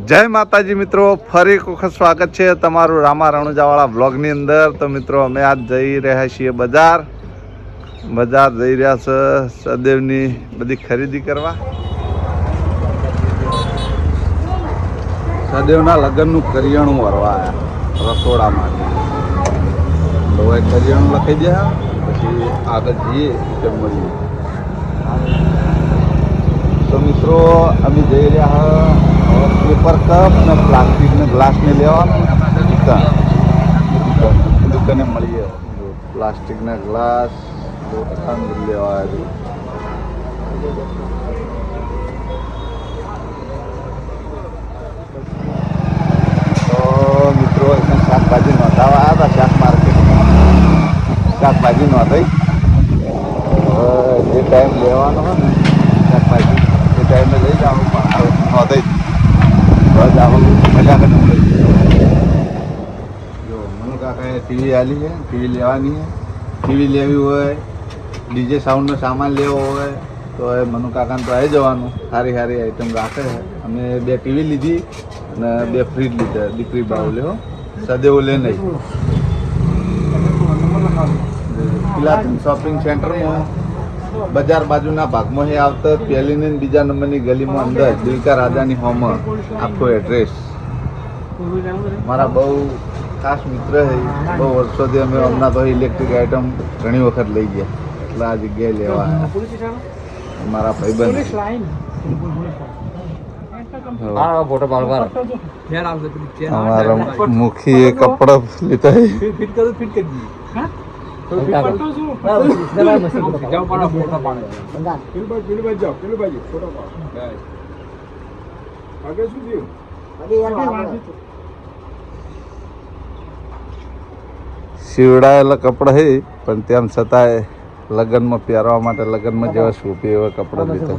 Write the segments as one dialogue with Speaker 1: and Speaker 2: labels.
Speaker 1: જય માતાજી મિત્રો, ફરી એક વખત સ્વાગત છે તમારું રામા રણુજાવાળા બ્લોગની અંદર. તો મિત્રો, અમે આજ જઈ રહ્યા છીએ બજાર. બજાર જઈ રહ્યા છે સદેવની બધી ખરીદી કરવા. સદેવના લગ્નનું કરિયાણું ભરવા રસોડામાં રસોડા માટે હવે કરિયાણું લખી દે પછી આગળ જઈએ તે મળીએ તો મિત્રો, અમે જઈ રહ્યા પેપર કપ ને પ્લાસ્ટિકને ગ્લાસને લેવાનું. દુકાન. દુકાન મળીએ. પ્લાસ્ટિકના ગ્લાસ દુકાન લેવા આવ્યું શાકભાજી નોંધાવા આવ્યા શાક માર્કેટમાં. શાકભાજી નોંધાઈ. જે ટાઈમ લેવાનો હોય ને શાકભાજી, એ ટાઈમે લઈ જવાનું. પણ નોંધાઈ મજા કરીને લઈ જો મનુ કાકાએ ટીવી આલી છે ટીવી લેવાની છે. ટીવી લેવી હોય ડીજે સાઉન્ડનો સામાન લેવો હોય તો એ મનુ કાકાને તો આવી જવાનું. સારી સારી આઈટમ રાખે છે. અમે બે ટીવી લીધી અને બે ફ્રીજ લીધા દીકરી બાવ લેવો સદેવો લે નહીં. પેલા શોપિંગ સેન્ટરમાં બજાર બાજુના ભાગમાં એ આવતા પહેલી ને બીજા નંબરની ગલીમાં અંદર દિલકા રાજાની હોમ આખો એડ્રેસ મારા બહુ ખાસ મિત્ર છે બહુ વર્ષોથી અમે હમણાં તો ઇલેક્ટ્રિક આઇટમ ઘણી વખત લઈ ગયા. એટલે આ જગ્યાએ લેવા મારા ભાઈબંધ.
Speaker 2: હા
Speaker 1: અમારા મુખી કપડા લીધા. સીવડાયેલા કપડા હે પણ તેમ છતાંય લગ્નમાં પહેરવા માટે લગ્નમાં જેવા શોભે એવા કપડા લીધા.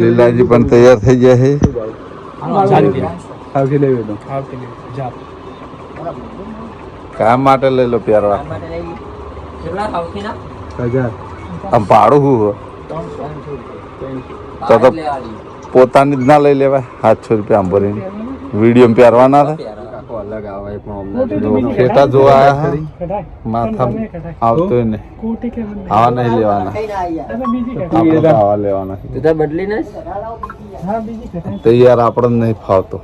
Speaker 1: લીલાજી પણ તૈયાર થઈ ગયા છે. કામ માટે લઈ લો પ્યારવા. આમ ભાડું શું? તો તો પોતાની જ ના લઈ લેવાય. સાતસો રૂપિયા આમ ભરીને. વીડિયો પહેરવાના થાય.
Speaker 2: અલગ આવે પણ
Speaker 1: જો જોવા આયા માથા આવતો ને આવા નહીં લેવાના. આવા લેવાના.
Speaker 2: તો બદલી ને
Speaker 1: તૈયાર આપણને નહીં ફાવતો.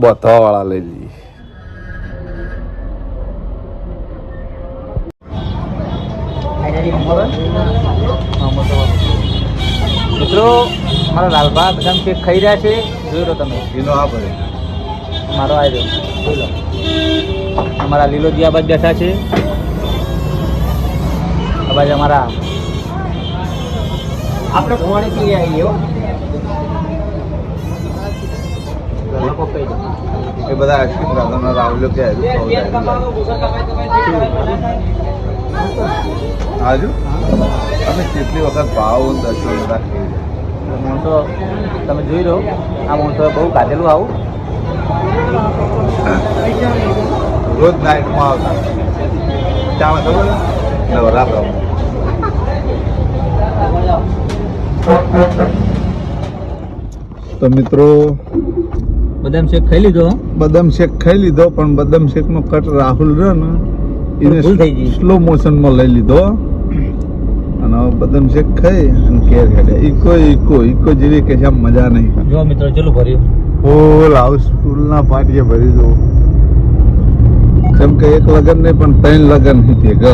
Speaker 1: બતાવા વાળા લઈ લઈએ.
Speaker 2: મિત્રો મારા લાલભાત બદામ કે ખાઈ રહ્યા છે. જોઈ લો તમે.
Speaker 1: એનો આ ભરે
Speaker 2: મારો આવ્યો બોલો. અમારા લીલો દિયાબાદ બેઠા છે. આ બાજુ અમારા આપણે પી આવીએ દો
Speaker 1: એ બધા આઈસ્ક્રીમ રાધાના કે આજુ અમે કેટલી વખત ભાવ દર્શન રાખીએ
Speaker 2: માણસો તમે જોઈ લો આ માણસો બહુ કાઢેલું આવું.
Speaker 1: રોજ નાઇટમાં આવતા. ચામાં ખબર? નવરાત્ર તો મિત્રો
Speaker 2: બદામ શેક ખાઈ લીધો?
Speaker 1: બદામ શેક ખાઈ લીધો પણ બદામ શેકનો કટ રાહુલ રહ્યો ને એને. સ્લો મોશનમાં લઈ લીધો. અને હવે બદામ શેક ખાઈ અને કેર હેડે. ઈકો ઈકો ઈકો જેવી કે આમ મજા નહીં.
Speaker 2: જો મિત્રો ચલો ભર્યું.
Speaker 1: ફૂલ હાઉસ ફૂલના પાટીએ ભરી દો. કેમ કે એક લગન નહીં, પણ ત્રણ લગન હતી ગ.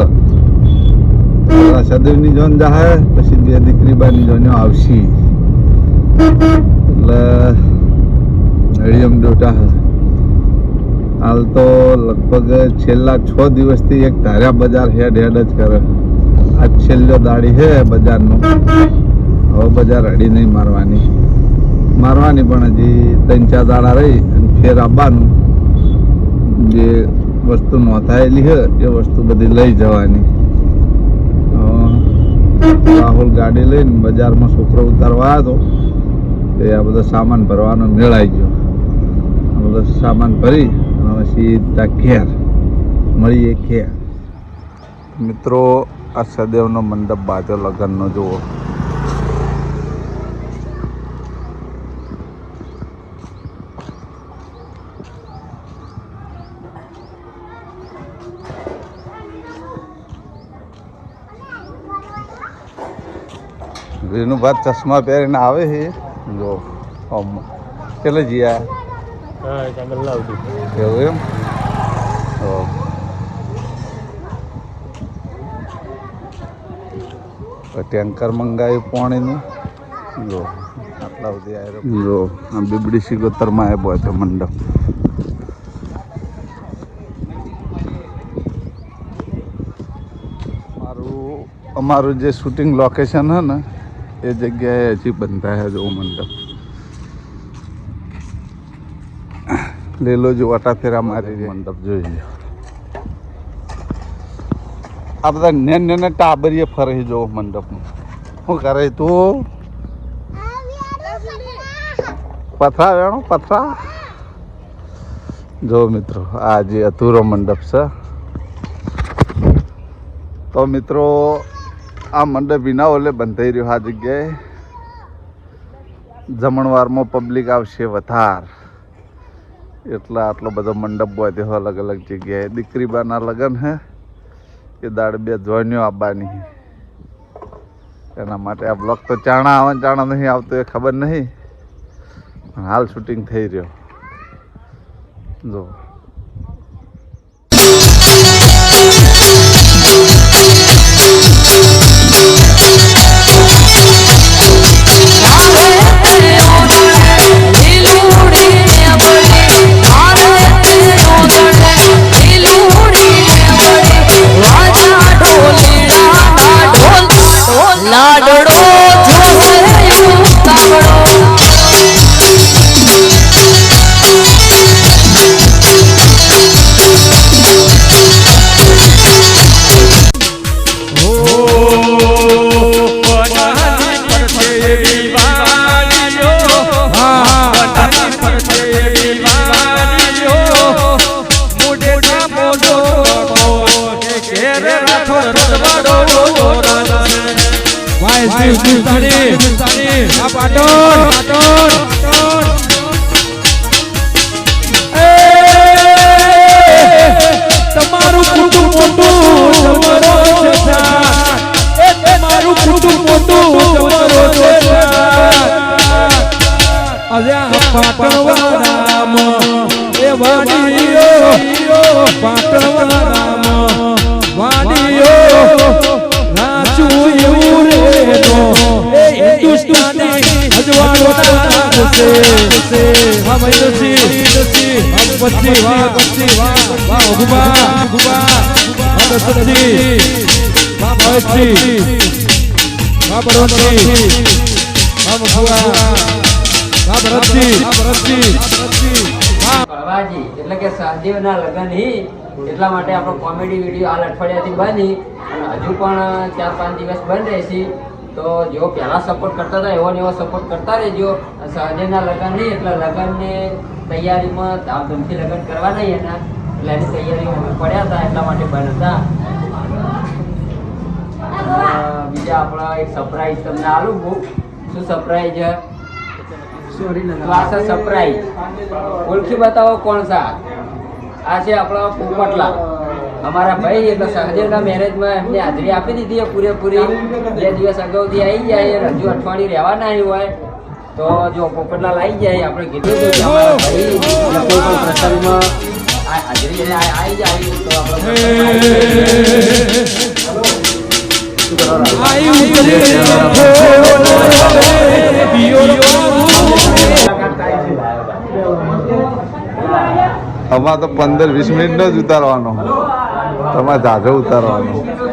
Speaker 1: સદેવની જોન જાહે, પછી બે દીકરી બાની જોન આવશી. એટલે હળિયમ ડોટા હાલ તો લગભગ છેલ્લા છ દિવસથી એક ધાર્યા બજાર હેડ હેડ જ કરે. આજ છેલ્લો દાડી હે બજારનો. હવે બજાર હડી નહીં મારવાની. મારવાની પણ હજી ત્રણ ચાર દાડા રહી અને ફેર આવવાનું. જે વસ્તુ નોંધાયેલી છે, એ વસ્તુ બધી લઈ જવાની. રાહુલ ગાડી લઈને બજારમાં છોકરો ઉતારવા આવ્યો હતો એ આ બધો સામાન ભરવાનો મેળાઈ ગયો. આ બધો સામાન ભરી અને સીધા ઘેર મળીએ ઘેર. મિત્રો, આ સદેવનો મંડપ બાજો લગ્નનો જુઓ. રેણુભા ચશ્મા પહેરીને આવે છે. જો કેટલે જીયા એવું એમ? ટેન્કર મંગાવ્યું પાણીનું. જો આટલા બધી જો આ બીબડી સિગોતરમાં આવ્યો હતો મંડપ. મારું અમારું જે શૂટિંગ લોકેશન હે ને એ જગ્યાએ હજી બંધાય જવું મંડપ. લીલો જ વટા ફેરા મારી. મંડપ જોઈ લો આ બધા નેન નેને ટાબરીએ ફરી જવો મંડપમાં શું કરે તું? પથરા વેણો પથરા? જો મિત્રો આ જે અધૂરો મંડપ છે. તો મિત્રો આ મંડપ વિના ઓલે બંધાઈ રહ્યો આ જગ્યાએ. જમણવારમાં પબ્લિક આવશે વધાર. એટલે આટલો બધો મંડપ બાંધ્યો અલગ અલગ જગ્યાએ. દીકરી બાના લગ્ન હે. એ દાડ બે જોઈન્યો આવવાની એના માટે આ બ્લોક તો ચાણા આવે ચાણા નહીં આવતો એ ખબર નહીં. હાલ શૂટિંગ થઈ રહ્યો. જો.
Speaker 3: તમારું કુટુંબ મોટું તમારો જથ્થા. એ તમારું કુટુંબ મોટું
Speaker 4: એટલે કે સહદેવના લગ્ન હી, એટલા માટે આપણો કોમેડી વીડિયો હાલ અઠવાડિયાથી બની અને હજુ પણ ચાર પાંચ દિવસ બંધ રહેશે. તો જેવો પહેલાં સપોર્ટ કરતા હતા એવો ને એવો સપોર્ટ કરતા રહેજો. સહદેવના લગ્ન નહીં એટલે લગ્નની તૈયારીમાં ધામધૂમથી લગ્ન કરવા નહીં એના. એટલે એની તૈયારીમાં પડ્યા હતા એટલા માટે બંધ હતા. બીજા આપણા એક સરપ્રાઈઝ તમને આલું બહુ. શું સરપ્રાઈઝ સરપ્રાઈઝ ઓળખી બતાવો કોણ સા આ? છે આપણા પોપટલા અમારા ભાઈ એટલે સહદેવના મેરેજમાં એમને હાજરી આપી દીધી છે પૂરેપૂરી. બે દિવસ અગાઉથી આવી જાય હજુ અઠવાડિયું રહેવાના આવ્યું હોય. તો જો પોપટલાલ લાવી જાય આપણે કીધું હતું કે અમારા ભાઈ કોઈ પણ પ્રસંગમાં હાજરી આવી જાય તો આપણે
Speaker 1: અમારે તો પંદર વીસ મિનિટનો જ ઉતારવાનો. તમારે ઝાઝો ઉતારવાનો.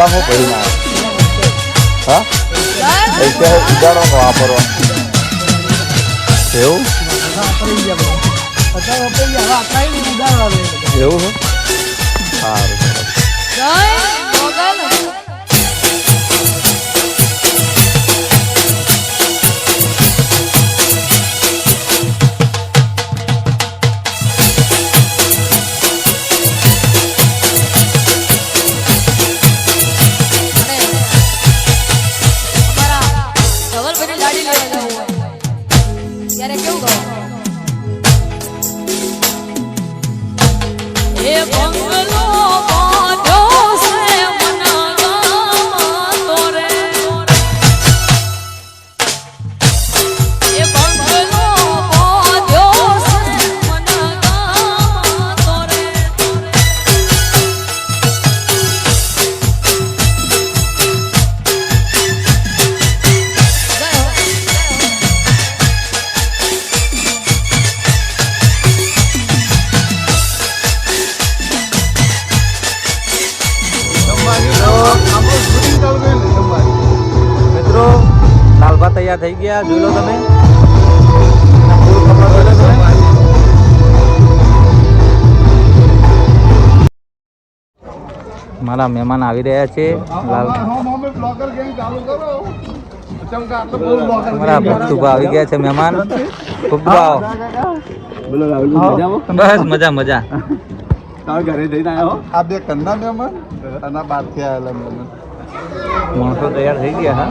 Speaker 1: પેલામાં ભરી ના. હા? પૈસા ઉગાડો વાપરવા એવું? એવું
Speaker 5: હા?
Speaker 6: સારું. la ગયા જોઈ લો તમે. મારા મહેમાન આવી રહ્યા છે અમારા ભક્તુભા આવી ગયા છે મહેમાન. આવો. બસ મજા મજા.
Speaker 1: આ બે કંદા મહેમાન અને બહારથી આવેલા મહેમાન.
Speaker 6: માણસો તૈયાર થઈ ગયા હા.